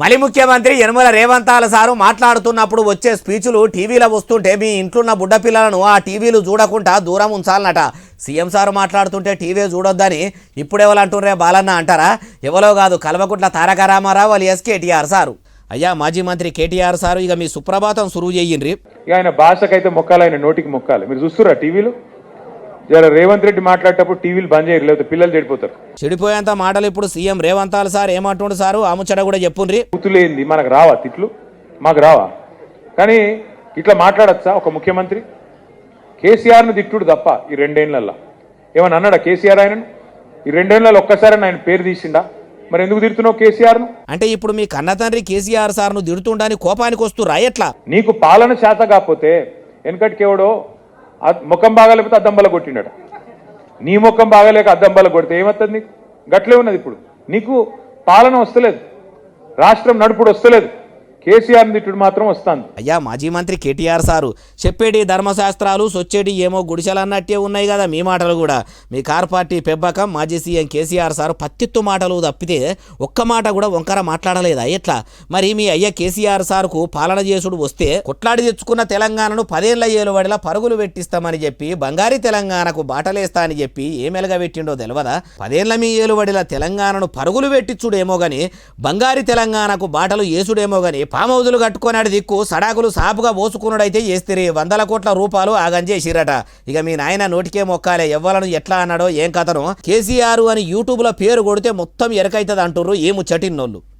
మలి ముఖ్యమంత్రి యనమల రేవంతాల సారు మాట్లాడుతున్నప్పుడు వచ్చే స్పీచ్లు టీవీలో వస్తుంటే మీ ఇంట్లున్న బుడ్డ పిల్లలను ఆ టీవీలు చూడకుండా దూరం ఉంచాలన్నట. సీఎం సారు మాట్లాడుతుంటే టీవీ చూడొద్దని ఇప్పుడెవరు బాలన్న అంటారా? ఎవరో కాదు Kalvakuntla Taraka Rama Rao alias KTR sir. అయ్యా మాజీ మంత్రి కేటీఆర్ సారు ఇక మీ సుప్రభాతం సురువు చేయండి ఇక ఆయన భాషకైతే మొక్కాలి ఆయన నోటికి మొక్కాలి. మీరు చూస్తురా టీవీలో? జర రేవంత్ రెడ్డి మాట్లాడేటప్పుడు టీవీలు బంద్ చేయరు లేకపోతే పిల్లలు చెడిపోతారు. చెడిపోయేంత మాటలు ఇప్పుడు సీఎం రేవంతాల సార్ ఏమంటుండు సారు? ముచ్చట కూడా చెప్పుండ్రి. కూతులేంది మనకు రావా తిట్లు? మాకు రావా? కానీ ఇట్లా మాట్లాడచ్చా ఒక ముఖ్యమంత్రి? కేసీఆర్ను తిట్టుడు తప్ప ఈ రెండేళ్ళలో ఏమన్నా అన్నాడా కేసీఆర్ ఆయనను? ఈ రెండేళ్ళలో ఒక్కసారి ఆయన పేరు తీసిండా? మరి ఎందుకు తిడుతున్నావు కేసీఆర్ను? అంటే ఇప్పుడు మీ కన్న తండ్రి కేసీఆర్ సార్ను తిడుతుండని కోపానికి వస్తురా ఎట్లా? నీకు పాలన చేత కాకపోతే వెనకటికెవడో ముఖం బాగాలేకపోతే అద్దం బల కొట్టిండట. నీ ముఖం బాగాలేక అద్దం బల కొడితే ఏమవుతుంది నీకు? గట్లే ఉన్నది ఇప్పుడు. నీకు పాలన వస్తలేదు. రాష్ట్రం నడుపుడు వస్తలేదు. కేసీఆర్ తిట్టుడు మాత్రం వస్తాను అయ్యా మాజీ మంత్రి కేటీఆర్ సారు చెప్పేటి ధర్మశాస్త్రాలు సొచ్చేటి ఏమో గుడిసెలు అన్నట్టే ఉన్నాయి కదా మీ మాటలు కూడా. మీ కార్ పార్టీ పెబ్బకం మాజీ సీఎం కేసీఆర్ సార్ పత్తిత్తు మాటలు తప్పితే ఒక్క మాట కూడా వంకర మాట్లాడలేదా? ఎట్లా? మరి మీ అయ్య కేసీఆర్ సార్కు పాలన చేసుడు వస్తే కొట్లాడి తెచ్చుకున్న తెలంగాణను పదేళ్ళ ఏలుబడిలా పరుగులు పెట్టిస్తామని చెప్పి బంగారీ తెలంగాణకు బాటలేస్తా అని చెప్పి ఏ మెలగా పెట్టిండో తెలియదా పదేళ్ళ మీ ఏలుబడిలా తెలంగాణను పరుగులు పెట్టించుడేమో గాని బంగారీ తెలంగాణకు బాటలు ఏసుడేమో గాని పామౌదులు కట్టుకున్నాడు దిక్కు సడాకులు సాపుగా పోసుకున్నాడైతే చేస్తే వందల కోట్ల రూపాయలు ఆగం చేసిరట. ఇక మీ నాయన నోటికే మొక్కాలే. ఎవ్వలను ఎట్లా అన్నాడో ఏం కథను? కేసీఆర్ అని యూట్యూబ్లో పేరు కొడితే మొత్తం ఎరకైతుంది అంటుర్రు ఏ ముచ్చటిన్నోళ్ళు.